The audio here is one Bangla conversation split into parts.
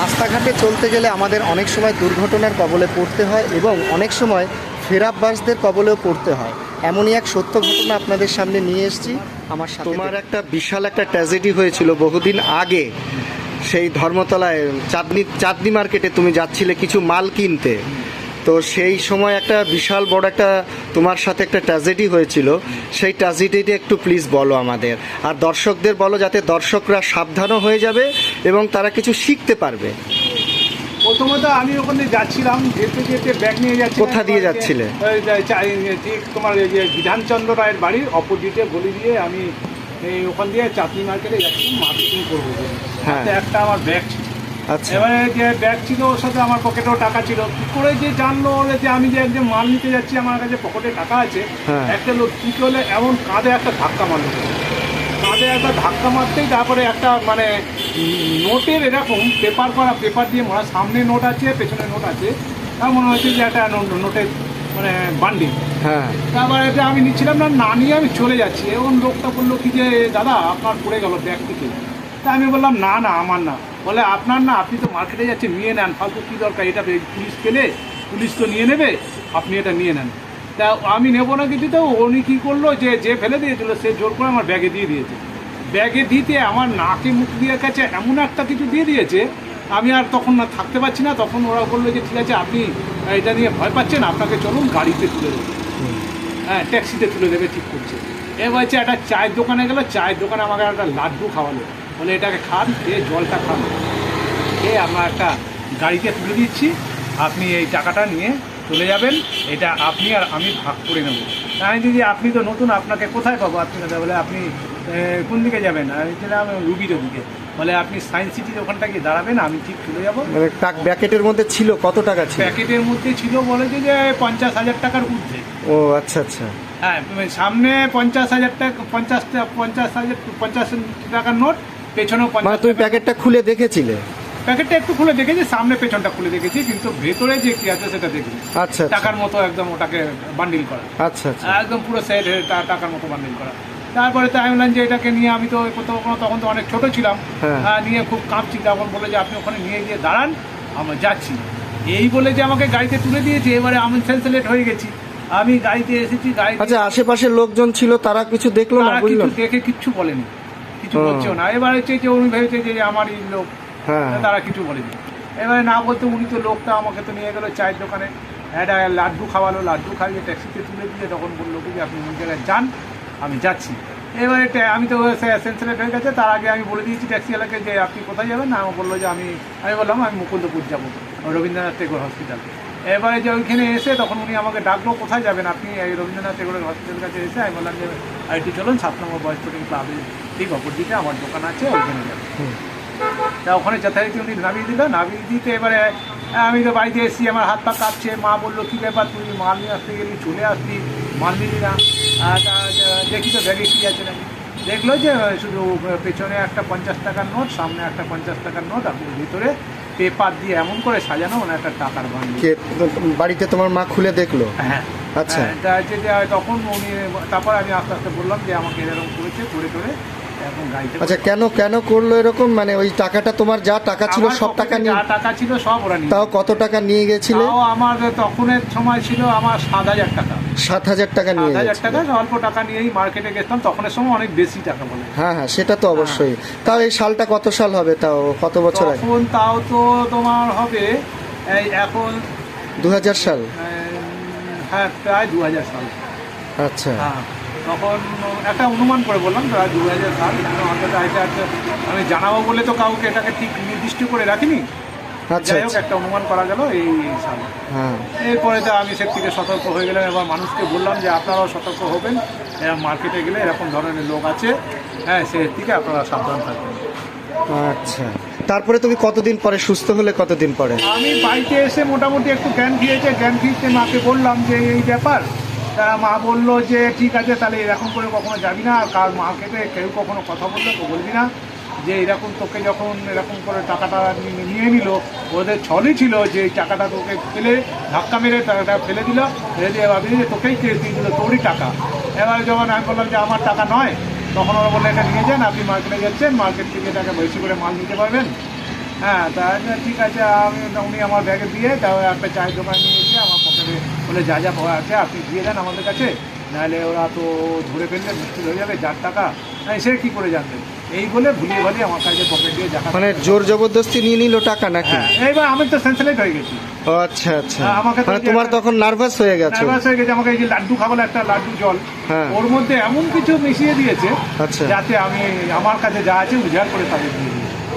রাস্তাঘাটে চলতে গেলে আমাদের অনেক সময় দুর্ঘটনার কবলে পড়তে হয় এবং অনেক সময় ফেরাববাসদের কবলেও পড়তে হয়। এমনই এক সত্য ঘটনা আপনাদের সামনে নিয়ে এসেছি। আমার সাথে তোমার একটা বিশাল একটা ট্র্যাজেডি হয়েছিল বহুদিন আগে। সেই ধর্মতলায় চাঁদনি চাঁদনি মার্কেটে তুমি যাচ্ছিলে কিছু মাল কিনতে। তো সেই সময় একটা বিশাল বড় একটা তোমার সাথে একটা ট্র্যাজেডি হয়েছিল। সেই ট্র্যাজেডিটা একটু প্লিজ বলো আমাদের। আর দর্শকদের বলো যাতে দর্শকরা সাবধানও হয়ে যাবে এবং তারা কিছু শিখতে পারবে। প্রথমত আমি ওখানে যাচ্ছিলাম যেতে যেতে ব্যাগ নিয়ে যাচ্ছি কোথা দিয়ে যাচ্ছিলে? ঠিক তোমার যে বিধানচন্দ্র রায়ের বাড়ির অপোজিটে গলি দিয়ে আমি ওখান দিয়ে চাটনি মার্কেটে যাচ্ছি মার্কেটিং করব হ্যাঁ। একটা আমার ব্যাগ ছিল। আচ্ছা। এবারে যে ব্যাগ ছিল ওর সাথে আমার পকেটেও টাকা ছিল। কি করে যে জানলো ওরা যে আমি যে একজন মাল নিতে যাচ্ছি আমার কাছে পকেটে টাকা আছে হ্যাঁ। একটা লোক কি করলে এমন কাঁধে একটা ধাক্কা মারলো। কাঁধে একটা ধাক্কা মারতেই তারপরে একটা মানে নোটের এরকম পেপার করা পেপার দিয়ে মারা সামনে নোট আছে পেছনে নোট আছে। তার মনে হচ্ছে যে একটা নোটের মানে বান্ডিল হ্যাঁ। তারপরে এটা আমি নিচ্ছিলাম না না নিয়ে আমি চলে যাচ্ছি। এবং লোকটা বলল কি যে দাদা আপনার পড়ে গেল ব্যাগ থেকে। তা আমি বললাম না না আমার না। বলে আপনার না, আপনি তো মার্কেটে যাচ্ছেন, নিয়ে নেন। ফালতু কী দরকার? এটা পুলিশ পেলে পুলিশ তো নিয়ে নেবে, আপনি এটা নিয়ে নেন। তা আমি নেব না কিছু তো উনি কী করল, যে যে ফেলে দিয়েছিল, সে জোর করে আমার ব্যাগে দিয়ে দিয়েছে। ব্যাগে দিতে আমার নাকে মুখ দিয়ে কাছে এমন একটা কিছু দিয়ে দিয়েছে, আমি আর তখন না থাকতে পারছি না। তখন ওরা বলল যে, ঠিক আছে, আপনি এটা নিয়ে ভয় পাচ্ছেন, আপনাকে চলুন, গাড়িতে তুলে দেবে। হ্যাঁ ট্যাক্সিতে তুলে দেবে, ঠিক করছে। এবার হচ্ছে একটা চায়ের দোকানে গেলো, চায়ের দোকানে আমাকে একটা লাড্ডু খাওয়ালো। বলে এটাকে খান খেয়ে জলটা খান। খেয়ে আপনার একটা গাড়িতে তুলে দিচ্ছি। আপনি এই টাকাটা নিয়ে চলে যাবেন। এটা আপনি আর আমি ভাগ করে নেব। আমি দিদি আপনি তো নতুন আপনাকে কোথায় পাবো? আপনি কোথায় বলে আপনি কোন দিকে যাবেন? আমি ছিলাম রুবির দিকে বলে আপনি সায়েন্স সিটির ওখানটা গিয়ে দাঁড়াবেন আমি ঠিক চলে যাব। মানে টাক ব্যাকেটের মধ্যে ছিল কত টাকা ছিল? প্যাকেটের মধ্যে ছিল বলেছে যে পঞ্চাশ হাজার টাকার ঊর্ধ্বে। ও আচ্ছা আচ্ছা। হ্যাঁ সামনে পঞ্চাশ হাজার টাকা পঞ্চাশটা পঞ্চাশ হাজার পঞ্চাশ টাকার নোট পেছনেও মানে তুমি প্যাকেটটা খুলে দেখেছিলে? প্যাকেটটা একটু খুলে দেখেছি সামনে পেছনটা খুলে দেখেছি কিন্তু ভেতরে যে কি আছে সেটা দেখি আচ্ছা আচ্ছা। টাকার মতো একদম ওটাকে বান্ডিল করা। আচ্ছা আচ্ছা। একদম পুরো সেট টাকার মতো বান্ডিল করা। তারপরে তো আমি যে এটাকে নিয়ে আমি তো কোথাও কোনো তখন তো অনেক ছোট ছিলাম। হ্যাঁ। নিয়ে খুব কাঁপছি। তখন বলে যে আপনি ওখানে নিয়ে গিয়ে দাঁড়ান আমরা যাচ্ছি। এই বলে যে আমাকে গাড়িতে তুলে দিয়েছে এবারে আমি সেন্সলেট হয়ে গেছি। আমি গাড়িতে এসেছি গাড়িতে আচ্ছা আশেপাশের লোকজন ছিল তারা কিছু দেখল না? দেখে কিচ্ছু বলেনি। কিছু। বলছেও না। এবার হচ্ছে যে উনি ভেবেছে যে আমারই লোক হ্যাঁ। তারা কিছু বলেনি। এবারে না বলতে উনি তো লোকটা আমাকে তো নিয়ে গেলো চায়ের দোকানে। একটা লাড্ডু খাওয়ালো লাড্ডু খাইয়ে ট্যাক্সিতে তুলে দিয়ে তখন বলল কি যে আপনি ওই জায়গায় যান আমি যাচ্ছি। এবারে আমি তো সেন্সলেট হয়ে গেছে তার আগে আমি বলে দিয়েছি ট্যাক্সিওয়ালাকে যে আপনি কোথায় যাবেন? না আমার বলল যে আমি আমি বললাম আমি মুকুন্দপুর যাব রবীন্দ্রনাথ টেগোর হসপিটাল এবারে যে ওইখানে এসে তখন উনি আমাকে ডাকলো কোথায় যাবেন আপনি? এই রবীন্দ্রনাথ টেগোরের হসপিটাল কাছে এসে আমি বললাম যে আইটি চলুন সাত নম্বর বয়স স্পোর্টিং ক্লাবের ঠিক অপর দিকে আমার দোকান আছে ওইখানে যাবেন তা ওখানে যথারীতি উনি নামিয়ে দিল। নামিয়ে দিতে এবারে আমি তো বাড়িতে এসেছি আমার হাত পা কাঁপছে। মা বলল কী ব্যাপার তুই? মাল নিয়ে আসতে গেলি চলে আসলি মাল নিলি না? দেখি তো ব্যাগে কী আছে নাকি। দেখল যে শুধু পেছনে একটা পঞ্চাশ টাকার নোট সামনে একটা পঞ্চাশ টাকার নোট আপনি ভিতরে পেপার দিয়ে এমন করে সাজানো মানে একটা টাকার বান্ডিল বাড়িতে তোমার মা খুলে দেখল? হ্যাঁ। আচ্ছা। হ্যাঁ, তখন উনি তারপর আমি আস্তে আস্তে বললাম যে আমাকে এরকম করেছে করে করে আচ্ছা কেন কেন করল এরকম? মানে ওই টাকাটা তোমার যা টাকা ছিল সব টাকা নিয়ে টাকা ছিল সব ওরা নিয়ে তাও কত টাকা নিয়ে গেছিলে? আমার তখনের সময় ছিল আমার সাত হাজার টাকা। সাত হাজার টাকা নিয়ে সাত হাজার টাকা অল্প টাকা নিয়েই মার্কেটে গেছিলাম তখনের সময় অনেক বেশি টাকা বলে। হ্যাঁ হ্যাঁ সেটা তো অবশ্যই। তাও এই সালটা কত সাল হবে তাও? কত বছর আগে? তখন তাও তো তোমার হবে এই এখন দু হাজার সাল হ্যাঁ প্রায় দু হাজার সাল। আচ্ছা। হ্যাঁ তখন একটা অনুমান করে বললাম প্রায় দু হাজার সাল আমি জানাব বলে তো কাউকে এটাকে ঠিক নির্দিষ্ট করে রাখিনি। যাই হোক আচ্ছা। একটা অনুমান করা গেল এই সাল। হ্যাঁ। এরপরে তো আমি থেকে সতর্ক হয়ে গেলাম এবার মানুষকে বললাম যে আপনারাও সতর্ক হবেন এরকম মার্কেটে গেলে এরকম ধরনের লোক আছে হ্যাঁ থেকে আপনারা সাবধান থাকবেন। আচ্ছা। তারপরে তুমি কতদিন পরে সুস্থ হলে কতদিন পরে? আমি বাড়িতে এসে মোটামুটি একটু জ্ঞান খেয়েছে জ্ঞান ফিরতে মাকে বললাম যে এই ব্যাপার। তা মা বলল যে ঠিক আছে তাহলে এরকম করে কখনো যাবি না আর কার মার্কেটে কেউ কখনো কথা বললে তো বলবি না। যে এরকম তোকে যখন এরকম করে টাকাটা নিয়ে নিল, ওদের ছলই ছিল যে টাকাটা তোকে ফেলে ধাক্কা মেরে টাকাটা ফেলে দিল। ফেলে দিয়ে ভাবি যে তোকেই কেস দিয়ে দিল? তোরই টাকা। এবার যখন আমি বললাম যে আমার টাকা নয়, তখন ওরা বলল, এটা নিয়ে যান, আপনি মার্কেটে যাচ্ছেন মার্কেট থেকে টাকা বেশি করে মাল নিতে পারবেন। হ্যাঁ তা ঠিক আছে, আমি উনি আমার ব্যাগে দিয়ে তা একটা চায়ের দোকানে নিয়ে গিয়ে আমার পকেটে বলে যা যা আছে, আপনি দিয়ে দেন আমাদের কাছে। নাহলে ওরা তো ধরে ফেললে মুশকিল হয়ে যাবে যার টাকা হ্যাঁ সে কী করে জানবেন এই বলে ভুলিয়ে ভালিয়ে আমার কাছে পকেট দিয়ে দেখা মানে জোর জবরদস্তি নিয়ে নিল টাকা নাকি? হ্যাঁ এইবার আমি তো সেন্সিলেট হয়ে গেছি। আচ্ছা আচ্ছা। হ্যাঁ, আমাকে মানে তোমার তখন নার্ভাস হয়ে গেছো? নার্ভাস হয়ে গেছে আমাকে এই যে লাড্ডু খাব একটা লাড্ডু জল হ্যাঁ। ওর মধ্যে এমন কিছু মিশিয়ে দিয়েছে আচ্ছা। যাতে আমি আমার কাছে যা আছে উজাড় করে তাদের দিয়ে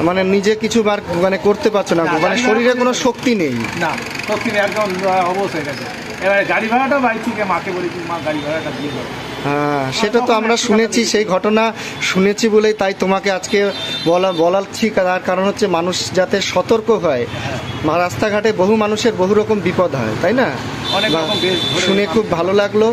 মানে নিজে কিছু বার মানে করতে পারছ না মানে শরীরে কোনো শক্তি নেই। না সত্যি একদম অবশ হয়ে গেছে। এবারে গাড়ি ভাড়াটা বাড়ি থেকে মাকে বলেছি মা গাড়ি ভাড়াটা দিয়ে দাও। হ্যাঁ সেটা তো আমরা শুনেছি সেই ঘটনা শুনেছি বলেই তাই তোমাকে আজকে বলা বলার ঠিক তার কারণ হচ্ছে মানুষ যাতে সতর্ক হয়। রাস্তাঘাটে বহু মানুষের বহু রকম বিপদ হয় তাই না? শুনে খুব ভালো লাগল।